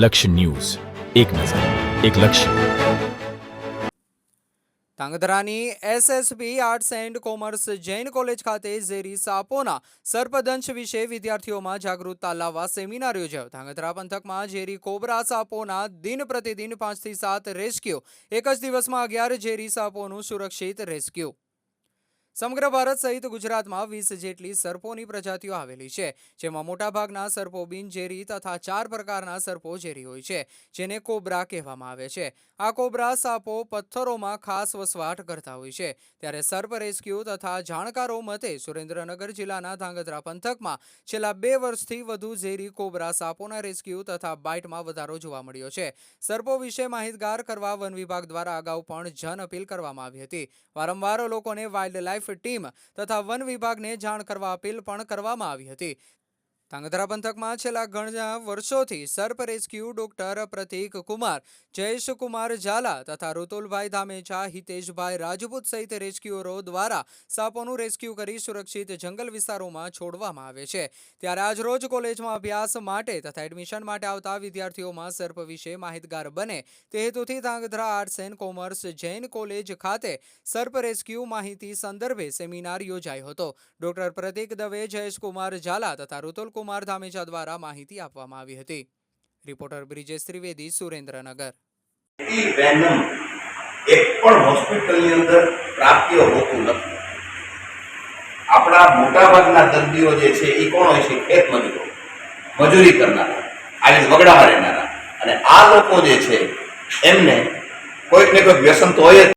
લક્ષ્ય ન્યૂઝ. એક નજર, એક લક્ષ્ય. ધાંગધ્રાની SSB arts and commerce Jain college ખાતે ઝેરી સાપોના સર્પદંશ વિશે વિદ્યાર્થીઓમાં જાગૃતતા લાવવા સેમિનાર યોજાયો. ધાંગધ્રા પંથકમાં ઝેરી કોબરા સાપોના દિન પ્રતિદિન પાંચથી સાત રેસ્ક્યુ, એક જ દિવસમાં અગિયાર ઝેરી સાપોનું સુરક્ષિત રેસ્ક્યુ. સમગ્ર ભારત સહિત ગુજરાતમાં વીસ જેટલી સર્પોની પ્રજાતિઓ આવેલી છે, જેમાં મોટાભાગના સર્પો બિનઝેરી તથા ચાર પ્રકારના સર્પો ઝેરી હોય છે, જેને કોબ્રા કહેવામાં આવે છે. આ કોબ્રા સાપો પથ્થરોમાં ખાસ વસવાટ કરતા હોય છે. ત્યારે સર્પ રેસ્ક્યુ તથા જાણકારો મતે સુરેન્દ્રનગર જિલ્લાના ધાંગધ્રા પંથકમાં છેલ્લા બે વર્ષથી વધુ ઝેરી કોબરા સાપોના રેસ્ક્યુ તથા બાઇટમાં વધારો જોવા મળ્યો છે. સર્પો વિશે માહિતગાર કરવા વન વિભાગ દ્વારા અગાઉ પણ જન અપીલ કરવામાં આવી હતી. વારંવાર લોકોને વાઇલ્ડ લાઇફ ટીમ તથા વન વિભાગને જાણ કરવા અપીલ પણ કરવામાં આવી હતી. ધાંગધ્રા પંથકમાં છેલ્લા ઘણા વર્ષોથી સર્પ રેસ્ક્યુ ડોક્ટર પ્રતિક કુમાર, જયેશકુમાર ઝાલા તથા ઋતુલભાઈ ધામેચા, હિતેશભાઈ રાજપૂત સહિત રેસ્ક્યુઅરો દ્વારા સાપોનું રેસ્ક્યુ કરી સુરક્ષિત જંગલ વિસ્તારોમાં છોડવામાં આવે છે. ત્યારે આજરોજ કોલેજમાં અભ્યાસ માટે તથા એડમિશન માટે આવતા વિદ્યાર્થીઓમાં સર્પ વિશે માહિતગાર બને તે હેતુથી Dhrangadhra arts and commerce Jain college ખાતે સર્પ રેસ્ક્યુ માહિતી સંદર્ભે સેમિનાર યોજાયો હતો. ડોક્ટર પ્રતિક દવે જયેશકુમાર ઝાલા તથા ઋતુલ કુમાર ધામેજા દ્વારા માહિતી આપવામાં આવી હતી. રિપોર્ટર બ્રિજેશ ત્રિવેદી, સુરેન્દ્રનગર. આપણા મોટાભાગના દર્દીઓ જે છે એ કોણ હોય છે? ખેત મજૂરો. મજૂરી કરનારા. આજે વગડામાં રહેનારા. અને આ લોકો જે છે, એમને કોઈક ને કોઈક વ્યસન તો હોય